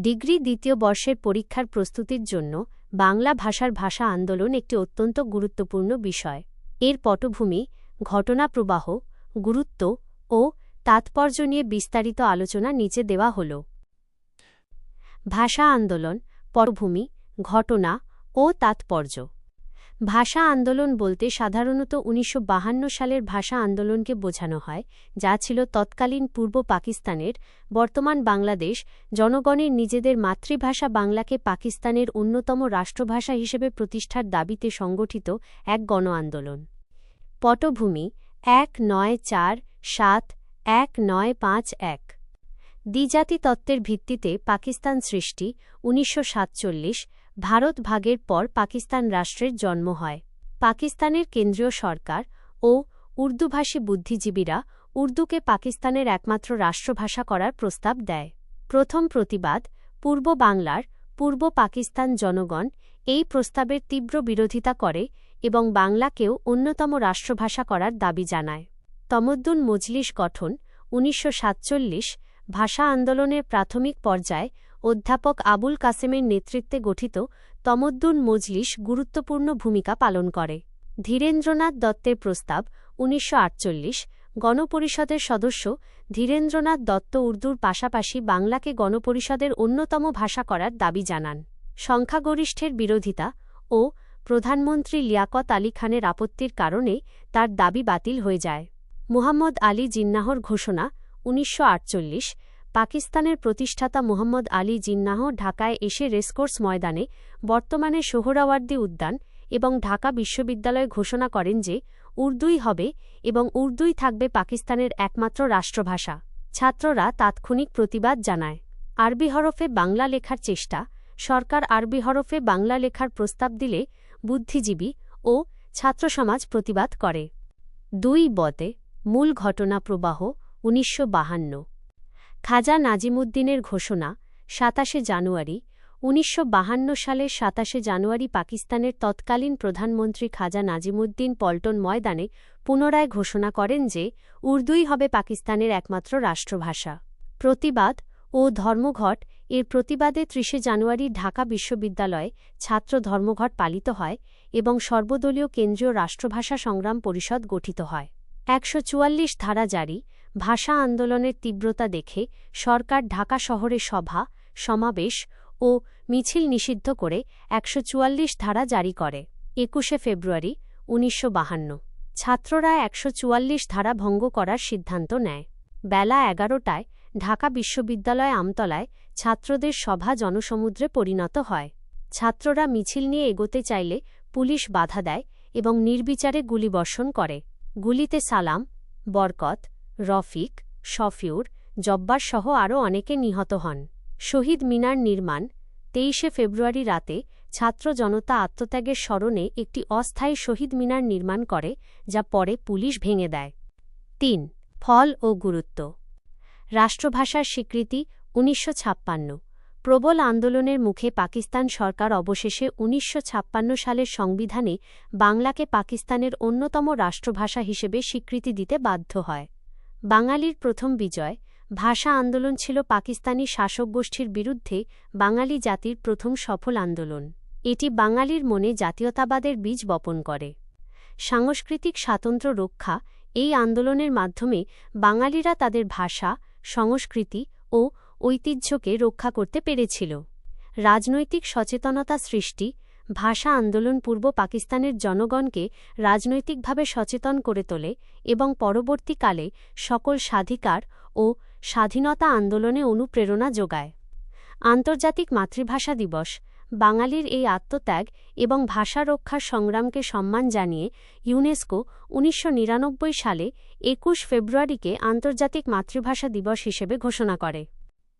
Degree দ্বিতীয় বর্ষের পরীক্ষার প্রস্তুতির জন্য বাংলা ভাষার ভাষা আন্দোলন একটি অত্যন্ত গুরুত্বপূর্ণ বিষয়। এর পটভূমি ঘটনাপ্রবাহ গুরুত্ব ও তাৎপর্য নিয়ে বিস্তারিত আলোচনা নিচে দেওয়া হল। ভাষা আন্দোলন, পটভূমি, ঘটনা ও তাৎপর্য। ভাষা আন্দোলন বলতে সাধারণত উনিশশো সালের ভাষা আন্দোলনকে বোঝানো হয়, যা ছিল তৎকালীন পূর্ব পাকিস্তানের, বর্তমান বাংলাদেশ, জনগণের নিজেদের মাতৃভাষা বাংলাকে পাকিস্তানের অন্যতম রাষ্ট্রভাষা হিসেবে প্রতিষ্ঠার দাবিতে সংগঠিত এক গণ আন্দোলন পটভূমি এক নয় চার সাত এক নয় পাঁচ এক। দ্বিজাতি তত্ত্বের ভিত্তিতে পাকিস্তান সৃষ্টি উনিশশো সাতচল্লিশ ভারত ভাগের পর পাকিস্তান রাষ্ট্রের জন্ম হয়। পাকিস্তানের কেন্দ্রীয় সরকার ও উর্দুভাষী বুদ্ধিজীবীরা উর্দুকে পাকিস্তানের একমাত্র রাষ্ট্রভাষা করার প্রস্তাব দেয়। প্রথম প্রতিবাদ পূর্ব বাংলার পূর্ব পাকিস্তান জনগণ এই প্রস্তাবের তীব্র বিরোধিতা করে এবং বাংলাকেও অন্যতম রাষ্ট্রভাষা করার দাবি জানায়। তমদ্দুন মজলিস গঠন উনিশশো সাতচল্লিশ ভাষা আন্দোলনের প্রাথমিক পর্যায়ে অধ্যাপক আবুল কাসেমের নেতৃত্বে গঠিত তমদ্দুন মজলিস গুরুত্বপূর্ণ ভূমিকা পালন করে। ধীরেন্দ্রনাথ দত্তের প্রস্তাব, উনিশশো আটচল্লিশ, গণপরিষদের সদস্য ধীরেন্দ্রনাথ দত্ত উর্দুর পাশাপাশি বাংলাকে গণপরিষদের অন্যতম ভাষা করার দাবি জানান। সংখ্যাগরিষ্ঠের বিরোধিতা ও প্রধানমন্ত্রী লিয়াকত আলী খানের আপত্তির কারণে তার দাবি বাতিল হয়ে যায়। মুহাম্মদ আলী জিন্নাহর ঘোষণা, উনিশশো আটচল্লিশ পাকিস্তানের প্রতিষ্ঠাতা মুহম্মদ আলী জিন্নাহ ঢাকায় এসে রেসকোর্স ময়দানে বর্তমানে সোহরাওয়ার্দী উদ্যান এবং ঢাকা বিশ্ববিদ্যালয় ঘোষণা করেন যে উর্দুই হবে এবং উর্দুই থাকবে পাকিস্তানের একমাত্র রাষ্ট্রভাষা। ছাত্ররা তাৎক্ষণিক প্রতিবাদ জানায়। আরবি হরফে বাংলা লেখার চেষ্টা। সরকার আরবি হরফে বাংলা লেখার প্রস্তাব দিলে বুদ্ধিজীবী ও ছাত্রসমাজ প্রতিবাদ করে। দুই বতে মূল ঘটনা প্রবাহ উনিশশো খাজা নাজিমুদ্দিনের ঘোষণা, সাতাশে জানুয়ারি, উনিশশো সালের সাতাশে জানুয়ারি পাকিস্তানের তৎকালীন প্রধানমন্ত্রী খাজা নাজিমুদ্দিন পল্টন ময়দানে পুনরায় ঘোষণা করেন যে, উর্দুই হবে পাকিস্তানের একমাত্র রাষ্ট্রভাষা। প্রতিবাদ ও ধর্মঘট এর প্রতিবাদে ত্রিশে জানুয়ারি ঢাকা বিশ্ববিদ্যালয়ে ছাত্র ধর্মঘট পালিত হয় এবং সর্বদলীয় কেন্দ্রীয় রাষ্ট্রভাষা সংগ্রাম পরিষদ গঠিত হয়। একশো চুয়াল্লিশ ধারা জারি, ভাষা আন্দোলনের তীব্রতা দেখে সরকার ঢাকা শহরে সভা, সমাবেশ ও মিছিল নিষিদ্ধ করে একশো চুয়াল্লিশ ধারা জারি করে। একুশে ফেব্রুয়ারি, উনিশশো ছাত্ররা একশো চুয়াল্লিশ ধারা ভঙ্গ করার সিদ্ধান্ত নেয়। বেলা এগারোটায় ঢাকা বিশ্ববিদ্যালয় আমতলায় ছাত্রদের সভা জনসমুদ্রে পরিণত হয়। ছাত্ররা মিছিল নিয়ে এগোতে চাইলে পুলিশ বাধা দেয় এবং নির্বিচারে গুলিবর্ষণ করে। গুলিতে সালাম, বরকত, রফিক, শফিউর জব্বারসহ আরও অনেকে নিহত হন। শহীদ মিনার নির্মাণ, তেইশে ফেব্রুয়ারি রাতে ছাত্র জনতা আত্মত্যাগের স্মরণে একটি অস্থায়ী শহীদ মিনার নির্মাণ করে, যা পরে পুলিশ ভেঙে দেয়। তিন, ফল ও গুরুত্ব। রাষ্ট্রভাষার স্বীকৃতি, উনিশশো ছাপ্পান্ন। প্রবল আন্দোলনের মুখে পাকিস্তান সরকার অবশেষে উনিশশো ছাপ্পান্ন সালের সংবিধানে বাংলাকে পাকিস্তানের অন্যতম রাষ্ট্রভাষা হিসেবে স্বীকৃতি দিতে বাধ্য হয়। বাঙালির প্রথম বিজয়, ভাষা আন্দোলন ছিল পাকিস্তানি শাসক গোষ্ঠীর বিরুদ্ধে বাঙালি জাতির প্রথম সফল আন্দোলন। এটি বাঙালির মনে জাতীয়তাবাদের বীজ বপন করে। সাংস্কৃতিক স্বাতন্ত্র্য রক্ষা, এই আন্দোলনের মাধ্যমে বাঙালিরা তাদের ভাষা, সংস্কৃতি ও ঐতিহ্যকে রক্ষা করতে পেরেছিল। রাজনৈতিক সচেতনতা সৃষ্টি, ভাষা আন্দোলন পূর্ব পাকিস্তানের জনগণকে রাজনৈতিকভাবে সচেতন করে তোলে এবং পরবর্তীকালে সকল স্বাধিকার ও স্বাধীনতা আন্দোলনে অনুপ্রেরণা যোগায়। আন্তর্জাতিক মাতৃভাষা দিবস, বাঙালির এই আত্মত্যাগ এবং ভাষা রক্ষার সংগ্রামকে সম্মান জানিয়ে ইউনেস্কো উনিশশো নিরানব্বই সালে একুশ ফেব্রুয়ারিকে আন্তর্জাতিক মাতৃভাষা দিবস হিসেবে ঘোষণা করে।